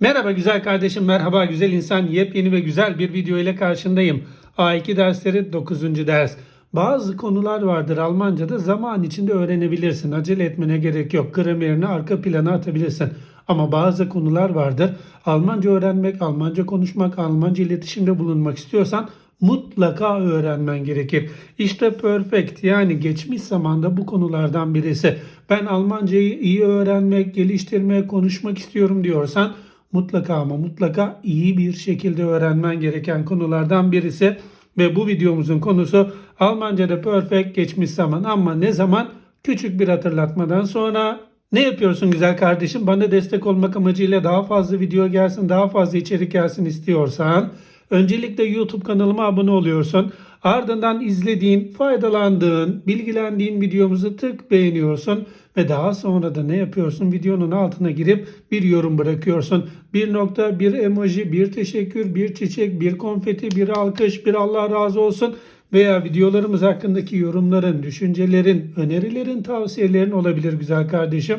Merhaba güzel kardeşim, merhaba güzel insan. Yepyeni ve güzel bir video ile karşındayım. A2 dersleri 9. ders. Bazı konular vardır Almanca'da zaman içinde öğrenebilirsin. Acele etmene gerek yok. Gramerini arka plana atabilirsin. Ama bazı konular vardır. Almanca öğrenmek, Almanca konuşmak, Almanca iletişimde bulunmak istiyorsan mutlaka öğrenmen gerekir. İşte perfect yani geçmiş zamanda bu konulardan birisi. Ben Almancayı iyi öğrenmek, geliştirmek, konuşmak istiyorum diyorsan mutlaka ama mutlaka iyi bir şekilde öğrenmen gereken konulardan birisi. Ve bu videomuzun konusu Almanca'da perfect geçmiş zaman ama ne zaman? Küçük bir hatırlatmadan sonra ne yapıyorsun güzel kardeşim? Bana destek olmak amacıyla daha fazla video gelsin, daha fazla içerik gelsin istiyorsan öncelikle YouTube kanalıma abone oluyorsun. Ardından izlediğin, faydalandığın, bilgilendiğin videomuzu tık beğeniyorsun ve daha sonra da ne yapıyorsun? Videonun altına girip bir yorum bırakıyorsun. Bir nokta, bir emoji, bir teşekkür, bir çiçek, bir konfeti, bir alkış, bir Allah razı olsun veya videolarımız hakkındaki yorumların, düşüncelerin, önerilerin, tavsiyelerin olabilir güzel kardeşim.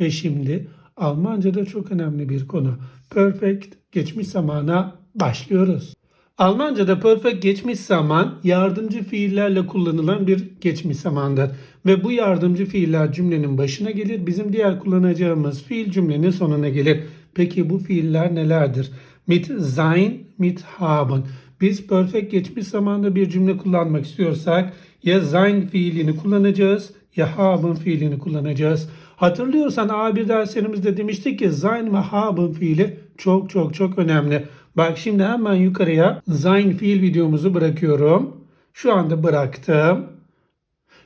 Ve şimdi Almanca'da çok önemli bir konu. Perfect geçmiş zamana başlıyoruz. Almanca'da perfect geçmiş zaman yardımcı fiillerle kullanılan bir geçmiş zamandır. Ve bu yardımcı fiiller cümlenin başına gelir. Bizim diğer kullanacağımız fiil cümlenin sonuna gelir. Peki bu fiiller nelerdir? Mit sein, mit haben. Biz perfect geçmiş zamanda bir cümle kullanmak istiyorsak ya sein fiilini kullanacağız ya haben fiilini kullanacağız. Hatırlıyorsan A1 derslerimizde demiştik ki sein ve haben fiili çok çok çok önemli. Bak şimdi hemen yukarıya sein fiil videomuzu bırakıyorum. Şu anda bıraktım.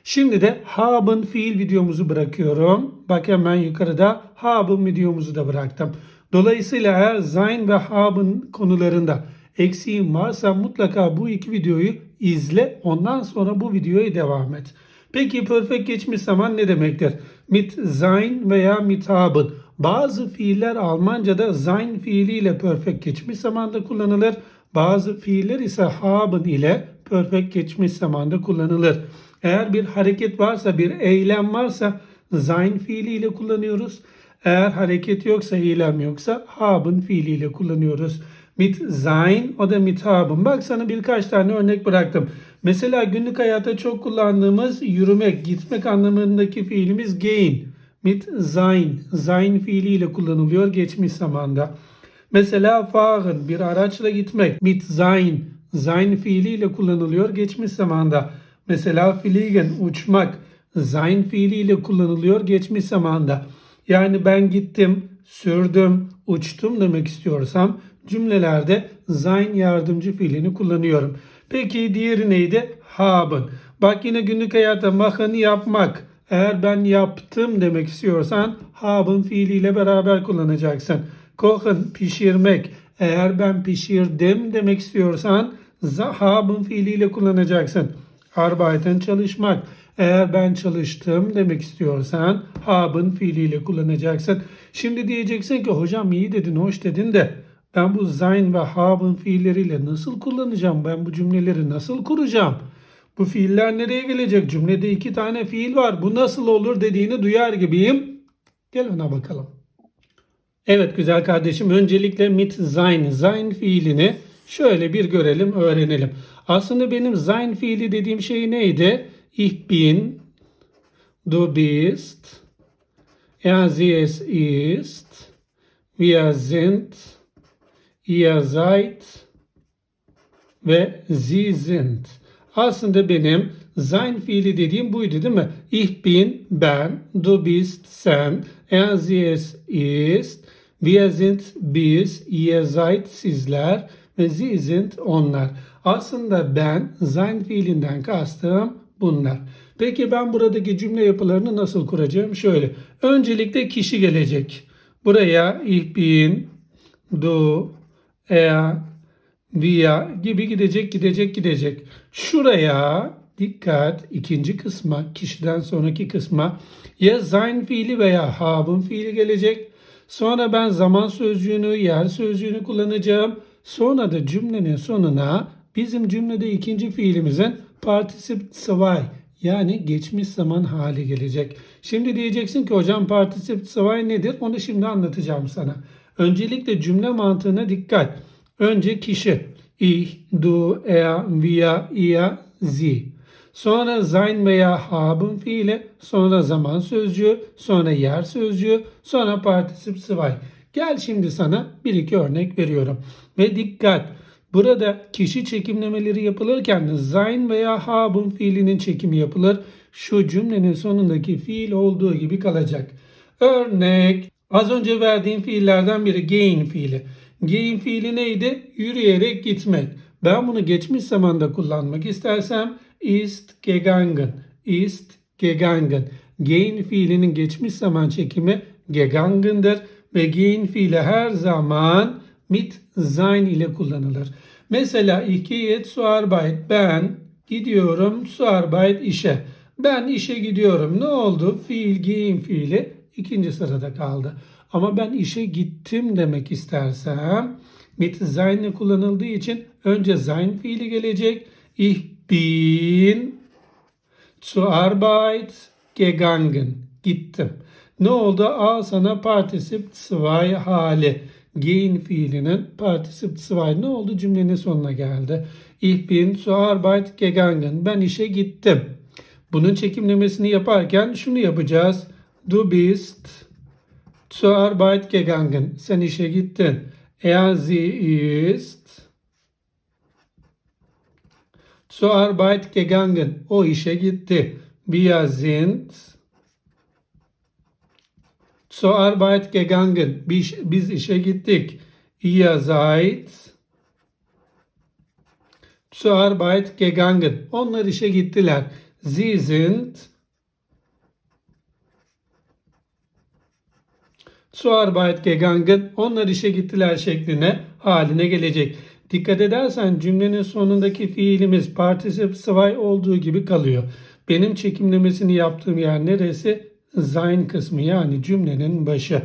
Şimdi de haben fiil videomuzu bırakıyorum. Bak hemen yukarıda haben videomuzu da bıraktım. Dolayısıyla eğer sein ve haben konularında eksiğin varsa mutlaka bu iki videoyu izle. Ondan sonra bu videoya devam et. Peki perfect geçmiş zaman ne demektir? Mit sein veya mit haben. Bazı fiiller Almanca'da sein fiiliyle perfect geçmiş zamanda kullanılır. Bazı fiiller ise haben ile perfect geçmiş zamanda kullanılır. Eğer bir hareket varsa, bir eylem varsa sein fiiliyle kullanıyoruz. Eğer hareket yoksa, eylem yoksa haben fiiliyle kullanıyoruz. Mit sein o da mit haben. Bak sana birkaç tane örnek bıraktım. Mesela günlük hayatta çok kullandığımız yürümek, gitmek anlamındaki fiilimiz gehen. Mit sein, sein fiiliyle kullanılıyor geçmiş zamanda. Mesela fahren, bir araçla gitmek. Mit sein, sein fiiliyle kullanılıyor geçmiş zamanda. Mesela fliegen, uçmak. Sein fiiliyle kullanılıyor geçmiş zamanda. Yani ben gittim, sürdüm, uçtum demek istiyorsam cümlelerde sein yardımcı fiilini kullanıyorum. Peki diğeri neydi? Haben. Bak yine günlük hayatta machen yapmak. Eğer ben yaptım demek istiyorsan haben fiiliyle beraber kullanacaksın. Kochen pişirmek. Eğer ben pişirdim demek istiyorsan haben fiiliyle kullanacaksın. Arbeiten çalışmak. Eğer ben çalıştım demek istiyorsan haben fiiliyle kullanacaksın. Şimdi diyeceksin ki hocam iyi dedin, hoş dedin de ben bu sein ve haben fiilleriyle nasıl kullanacağım? Ben bu cümleleri nasıl kuracağım? Bu fiiller nereye gelecek? Cümlede iki tane fiil var. Bu nasıl olur dediğini duyar gibiyim. Gel ona bakalım. Evet güzel kardeşim öncelikle mit sein, sein fiilini şöyle bir görelim, öğrenelim. Aslında benim sein fiili dediğim şey neydi? Ich bin, du bist, er sie es ist, wir sind, ihr seid ve sie sind. Aslında benim sein fiili dediğim buydu değil mi? Ich bin ben, du bist sen, er sie es ist, wir sind biz, ihr seid sizler ve sie sind onlar. Aslında ben sein fiilinden kastım bunlar. Peki ben buradaki cümle yapılarını nasıl kuracağım? Şöyle. Öncelikle kişi gelecek. Buraya ich bin, du, er, wir gibi gidecek, gidecek, gidecek. Şuraya dikkat ikinci kısma, kişiden sonraki kısma ya sein fiili veya haben fiili gelecek. Sonra ben zaman sözcüğünü, yer sözcüğünü kullanacağım. Sonra da cümlenin sonuna bizim cümlede ikinci fiilimizin particip zwei yani geçmiş zaman hali gelecek. Şimdi diyeceksin ki hocam particip zwei nedir? Onu şimdi anlatacağım sana. Öncelikle cümle mantığına dikkat. Önce kişi. Ich, du, er, wir, ihr, sie. Sonra sein veya haben fiili, sonra zaman sözcüğü, sonra yer sözcüğü, sonra partisip sıvay. Gel şimdi sana bir iki örnek veriyorum. Ve dikkat! Burada kişi çekimlemeleri yapılırken sein veya haben fiilinin çekimi yapılır. Şu cümlenin sonundaki fiil olduğu gibi kalacak. Örnek az önce verdiğim fiillerden biri gain fiili. Gain fiili neydi? Yürüyerek gitmek. Ben bunu geçmiş zamanda kullanmak istersem ist gegangen, ist gegangen. Gehen fiilinin geçmiş zaman çekimi gegangen'dır ve gehen fiili her zaman mit sein ile kullanılır. Mesela ich gehe zur Arbeit. Ben gidiyorum zur Arbeit işe. Ben işe gidiyorum. Ne oldu? Fiil gehen fiili ikinci sırada kaldı. Ama ben işe gittim demek istersem mit sein kullanıldığı için önce sein fiili gelecek. Ich bin zur Arbeit gegangen. Gittim. Ne oldu? A sana partisip zwei hali. Gehen fiilinin partisip zwei ne oldu? Cümlenin sonuna geldi. Ich bin zur Arbeit gegangen. Ben işe gittim. Bunun çekimlemesini yaparken şunu yapacağız. Du bist zur Arbeit gegangen. Sen işe gittin. Er sie ist zur Arbeit gegangen. O işe gitti. Wir sind zur Arbeit gegangen. Biz, biz işe gittik. Ihr seid zur Arbeit gegangen. Onlar işe gittiler. Sie sind zur Arbeit gegangen. Onlar işe gittiler şekline haline gelecek. Dikkat edersen cümlenin sonundaki fiilimiz particip zwei olduğu gibi kalıyor. Benim çekimlemesini yaptığım yer neresi? Sein kısmı yani cümlenin başı.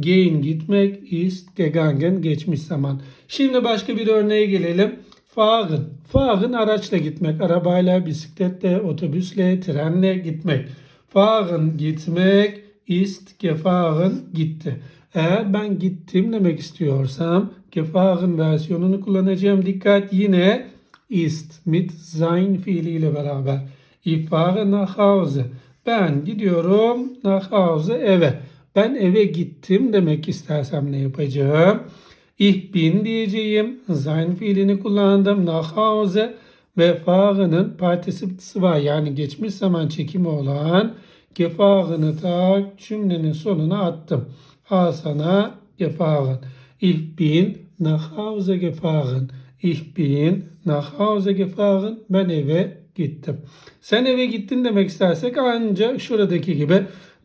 Gehen gitmek, ist gegangen geçmiş zaman. Şimdi başka bir örneğe gelelim. Fahren. Fahren araçla gitmek. Arabayla, bisikletle, otobüsle, trenle gitmek. Fahren gitmek, ist gefahren gitti. Eğer ben gittim demek istiyorsam gefahren versiyonunu kullanacağım. Dikkat yine ist mit sein fiiliyle beraber. Ich fahre nach Hause. Ben gidiyorum nach Hause eve. Ben eve gittim demek istersem ne yapacağım? Ich bin diyeceğim. Sein fiilini kullandım. Nach Hause ve fahre'nın particip zwei yani geçmiş zaman çekimi olan gefahren'ı ta cümlenin sonuna attım. Al sana gefahren. Ich bin nach Hause gefahren. Ich bin nach Hause gefahren. Ben eve gittim. Sen eve gittin demek istersek ancak şuradaki gibi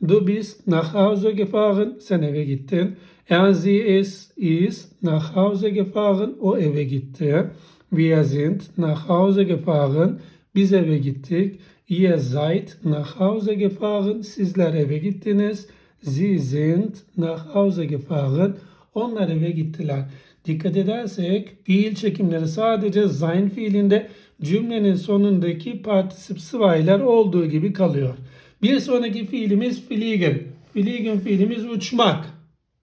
du bist nach Hause gefahren. Sen eve gittin. Er sie es ist nach Hause gefahren. O eve gitti. Wir sind nach Hause gefahren. Biz eve gittik. Ihr seid nach Hause gefahren. Sizler eve gittiniz. Sie sind nach Hause gefahren. Onlar eve gittiler. Dikkat edersek fiil çekimleri sadece sein fiilinde cümlenin sonundaki partisip sıvaylar olduğu gibi kalıyor. Bir sonraki fiilimiz fliegen. Fliegen fiilimiz uçmak.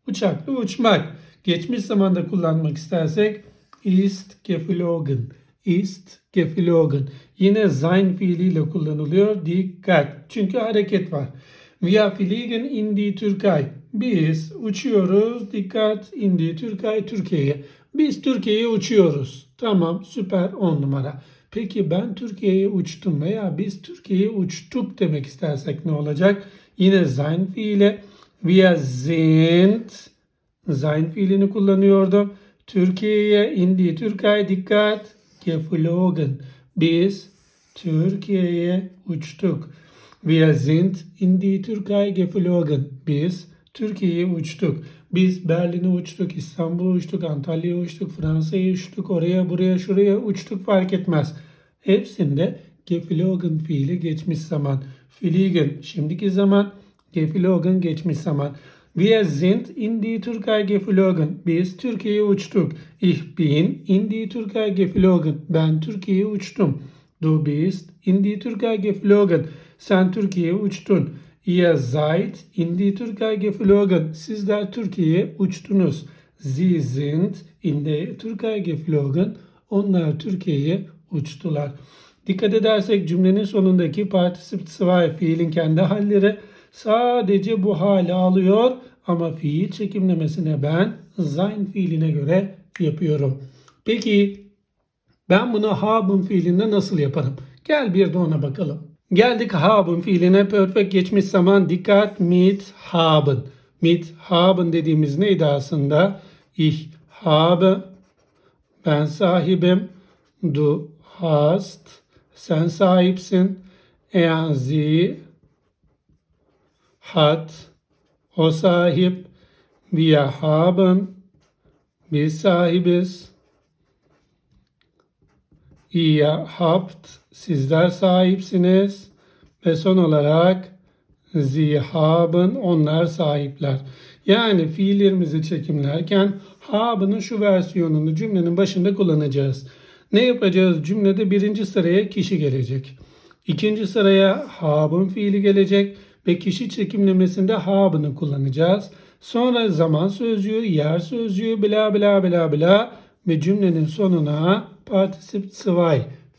Uçaklı uçmak. Geçmiş zamanda kullanmak istersek ist geflogen. Ist geflogen. Yine sein fiiliyle kullanılıyor. Dikkat. Çünkü hareket var. Wir fliegen in die Türkei. Biz uçuyoruz. Dikkat in die Türkei Türkiye'ye. Biz Türkiye'ye uçuyoruz. Tamam süper 10 numara. Peki ben Türkiye'ye uçtum veya biz Türkiye'ye uçtuk demek istersek ne olacak? Yine sein fiile wir sind sein fiilini kullanıyordum. Türkiye'ye in die Türkei dikkat geflogen. Biz Türkiye'ye uçtuk. Wir sind in die Türkei geflogen. Biz Türkiye'ye uçtuk. Biz Berlin'e uçtuk, İstanbul'a uçtuk, Antalya'ya uçtuk, Fransa'ya uçtuk, oraya buraya şuraya uçtuk fark etmez. Hepsinde geflogen fiili geçmiş zaman. Fliegen şimdiki zaman, geflogen geçmiş zaman. Wir sind in die Türkei geflogen. Biz Türkiye'ye uçtuk. Ich bin in die Türkei geflogen. Ben Türkiye'ye uçtum. Du bist in die Türkei geflogen. Sen Türkiye'ye uçtun. Ihr seid in die Türkei geflogen. Sizler Türkiye'ye uçtunuz. Sie sind in der Türkei geflogen. Onlar Türkiye'ye uçtular. Dikkat edersek cümlenin sonundaki particip 2 fiilin kendi halleri sadece bu hali alıyor ama fiil çekimlemesine ben sein fiiline göre yapıyorum. Peki ben bunu haben fiilinde nasıl yaparım? Gel bir de ona bakalım. Geldik haben fiiline perfect geçmiş zaman dikkat mit haben. Mit haben dediğimiz neydi aslında? Ich habe ben sahibim. Du hast sen sahipsin. Er sie hat o sahip. Wir haben biz sahibiz. Ihr habt sizler sahipsiniz. Ve son olarak Sie haben onlar sahipler. Yani fiillerimizi çekimlerken habe'ın şu versiyonunu cümlenin başında kullanacağız. Ne yapacağız? Cümlede birinci sıraya kişi gelecek. İkinci sıraya habe'ın fiili gelecek ve kişi çekimlemesinde habe'ını kullanacağız. Sonra zaman sözcüğü, yer sözcüğü, bla bla bla bla ve cümlenin sonuna particip 2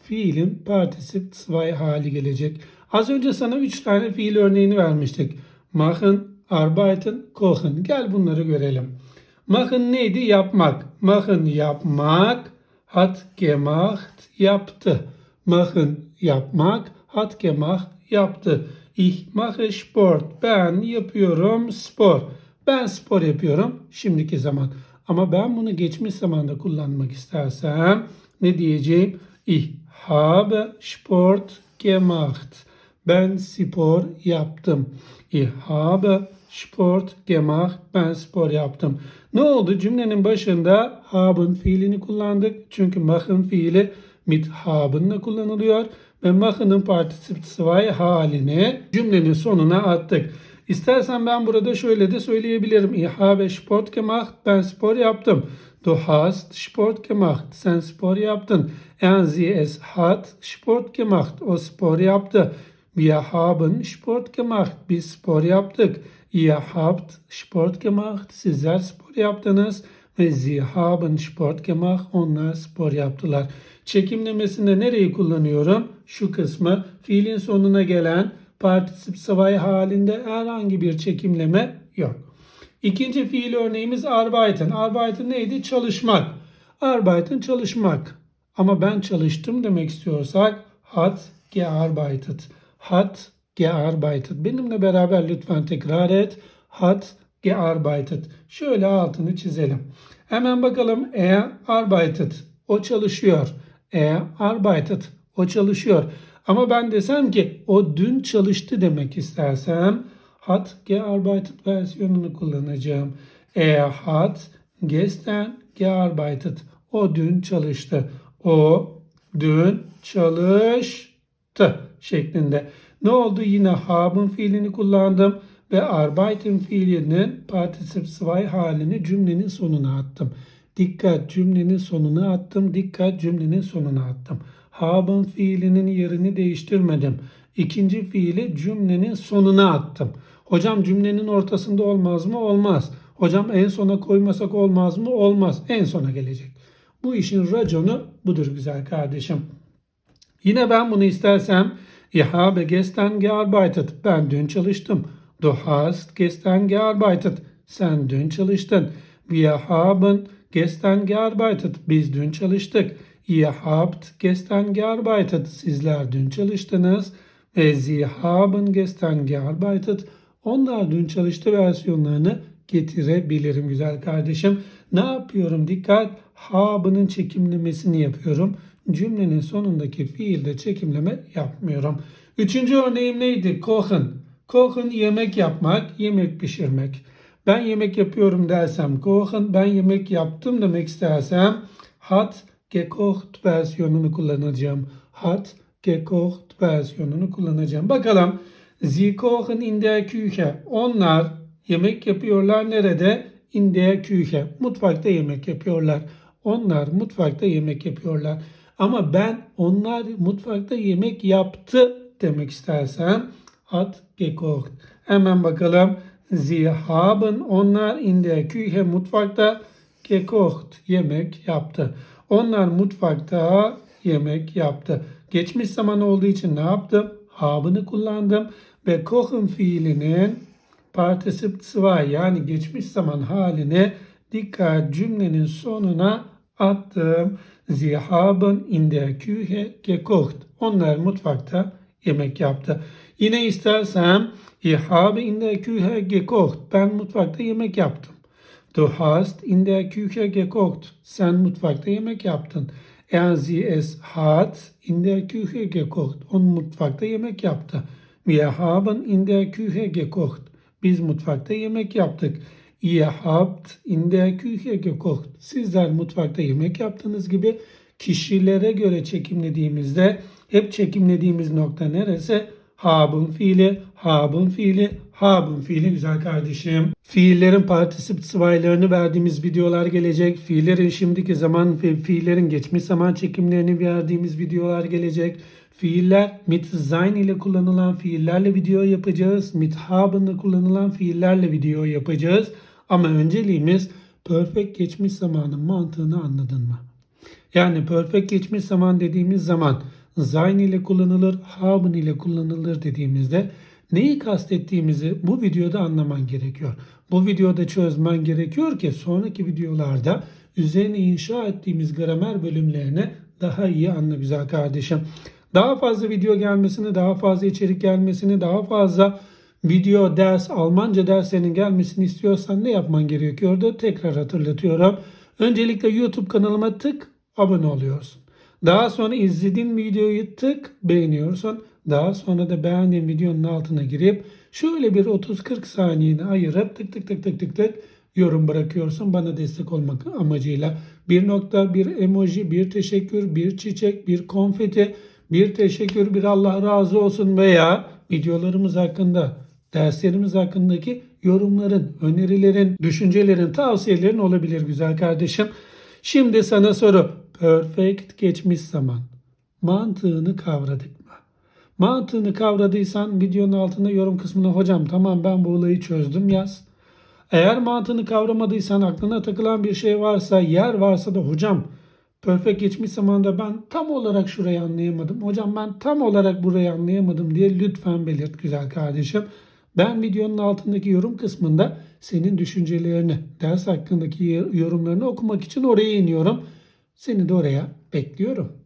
fiilin particip 2 hali gelecek. Az önce sana 3 tane fiil örneğini vermiştik. Machen, arbeiten, kochen. Gel bunları görelim. Machen neydi? Yapmak. Machen yapmak. Hat gemacht, yaptı. Machen yapmak. Hat gemacht, yaptı. Ich mache Sport. Ben yapıyorum spor. Ben spor yapıyorum şimdiki zaman. Ama ben bunu geçmiş zamanda kullanmak istersem ne diyeceğim? Ich habe Sport gemacht. Ben spor yaptım. Ich habe Sport gemacht. Ben spor yaptım. Ne oldu? Cümlenin başında haben fiilini kullandık. Çünkü machen fiili mit haben'la kullanılıyor. Ve machen'ın particip 2 halini cümlenin sonuna attık. İstersen ben burada şöyle de söyleyebilirim. Ich habe Sport gemacht. Ben spor yaptım. Du hast Sport gemacht. Sen spor yaptın. Er sie es hat Sport gemacht. O spor yaptı. Wir haben Sport gemacht. Biz spor yaptık. Ihr habt Sport gemacht. Sizler spor yaptınız. Ve sie haben Sport gemacht. Onlar spor yaptılar. Çekimlemesinde nereyi kullanıyorum? Şu kısmı. Fiilin sonuna gelen particip savay halinde herhangi bir çekimleme yok. İkinci fiil örneğimiz arbeiten. Arbeiten neydi? Çalışmak. Arbeiten çalışmak. Ama ben çalıştım demek istiyorsak hat gearbeitet. Hat gearbeitet. Benimle beraber lütfen tekrar et. Hat gearbeitet. Şöyle altını çizelim. Hemen bakalım. Er arbeitet. O çalışıyor. Er arbeitet. O çalışıyor. Ama ben desem ki o dün çalıştı demek istersem hat gearbeitet versiyonunu kullanacağım. Er hat gestern gearbeitet. O dün çalıştı. O dün çalıştı şeklinde. Ne oldu? Yine haben fiilini kullandım ve arbeiten fiilinin particip 2 halini cümlenin sonuna attım. Dikkat cümlenin sonuna attım. Dikkat cümlenin sonuna attım. Haben fiilinin yerini değiştirmedim. İkinci fiili cümlenin sonuna attım. Hocam cümlenin ortasında olmaz mı? Olmaz. Hocam en sona koymasak olmaz mı? Olmaz. En sona gelecek. Bu işin raconu budur güzel kardeşim. Yine ben bunu istersem Ich habe gestern gearbeitet. Ben dün çalıştım. Du hast gestern gearbeitet. Sen dün çalıştın. Wir haben gestern gearbeitet. Biz dün çalıştık. Ihr habt gestern gearbeitet. Sizler dün çalıştınız. Ve sie haben gestern gearbeitet. Onlar dün çalıştı versiyonlarını getirebilirim güzel kardeşim. Ne yapıyorum? Dikkat. Habe'nin çekimlemesini yapıyorum. Cümlenin sonundaki fiilde çekimleme yapmıyorum. Üçüncü örneğim neydi? Kochen. Kochen yemek yapmak, yemek pişirmek. Ben yemek yapıyorum dersem kochen, ben yemek yaptım demek istersem hat gekocht versiyonunu kullanacağım. Hat gekocht versiyonunu kullanacağım. Bakalım. Sie kochen in der Küche. Onlar yemek yapıyorlar nerede? In der Küche. Mutfakta yemek yapıyorlar. Onlar mutfakta yemek yapıyorlar. Ama ben onlar mutfakta yemek yaptı demek istersem hat gekocht. Hemen bakalım. Sie haben onlar in der Küche mutfakta gekocht yemek yaptı. Onlar mutfakta yemek yaptı. Geçmiş zaman olduğu için ne yaptım? Habe'ını kullandım ve kochen fiilinin particip 2 yani geçmiş zaman haline dikkat cümlenin sonuna attım. Sie haben in der Küche gekocht. Onlar mutfakta yemek yaptı. Yine istersem ich habe in der Küche gekocht. Ben mutfakta yemek yaptım. Du hast in der Küche gekocht. Sen mutfakta yemek yaptın. Er sie es hat in der Küche gekocht. O mutfakta yemek yaptı. Wir haben in der Küche gekocht. Biz mutfakta yemek yaptık. Ihr habt in der Küche gekocht. Sizler mutfakta yemek yaptığınız gibi kişilere göre çekimlediğimizde hep çekimlediğimiz nokta neresi? Haben fiili, haben fiili, haben fiili güzel kardeşim. Fiillerin partisip sıvaylarını verdiğimiz videolar gelecek. Fiillerin şimdiki zaman ve fiillerin geçmiş zaman çekimlerini verdiğimiz videolar gelecek. Fiiller mit sein ile kullanılan fiillerle video yapacağız. Mit haben ile kullanılan fiillerle video yapacağız. Ama önceliğimiz perfect geçmiş zamanın mantığını anladın mı? Yani perfect geçmiş zaman dediğimiz zaman sein ile kullanılır, haben ile kullanılır dediğimizde neyi kastettiğimizi bu videoda anlaman gerekiyor. Bu videoda çözmen gerekiyor ki sonraki videolarda üzerine inşa ettiğimiz gramer bölümlerini daha iyi anla güzel kardeşim. Daha fazla video gelmesini, daha fazla içerik gelmesini, daha fazla video ders, Almanca derslerinin gelmesini istiyorsan ne yapman gerekiyordu? Tekrar hatırlatıyorum. Öncelikle YouTube kanalıma tık, abone oluyorsun. Daha sonra izlediğin videoyu tık beğeniyorsun. Daha sonra da beğendiğin videonun altına girip şöyle bir 30-40 saniyeni ayırıp tık tık tık tık tık tık yorum bırakıyorsun bana destek olmak amacıyla. Bir nokta, bir emoji, bir teşekkür, bir çiçek, bir konfeti, bir teşekkür, bir Allah razı olsun veya videolarımız hakkında, derslerimiz hakkındaki yorumların, önerilerin, düşüncelerin, tavsiyelerin olabilir güzel kardeşim. Şimdi sana soru. Perfect geçmiş zaman. Mantığını kavradık? Mantığını kavradıysan videonun altında yorum kısmına hocam tamam ben bu olayı çözdüm yaz. Eğer mantığını kavramadıysan aklına takılan bir şey varsa yer varsa da hocam perfect geçmiş zamanda ben tam olarak şurayı anlayamadım. Hocam ben tam olarak burayı anlayamadım diye lütfen belirt güzel kardeşim. Ben videonun altındaki yorum kısmında senin düşüncelerini, ders hakkındaki yorumlarını okumak için oraya iniyorum. Seni de oraya bekliyorum.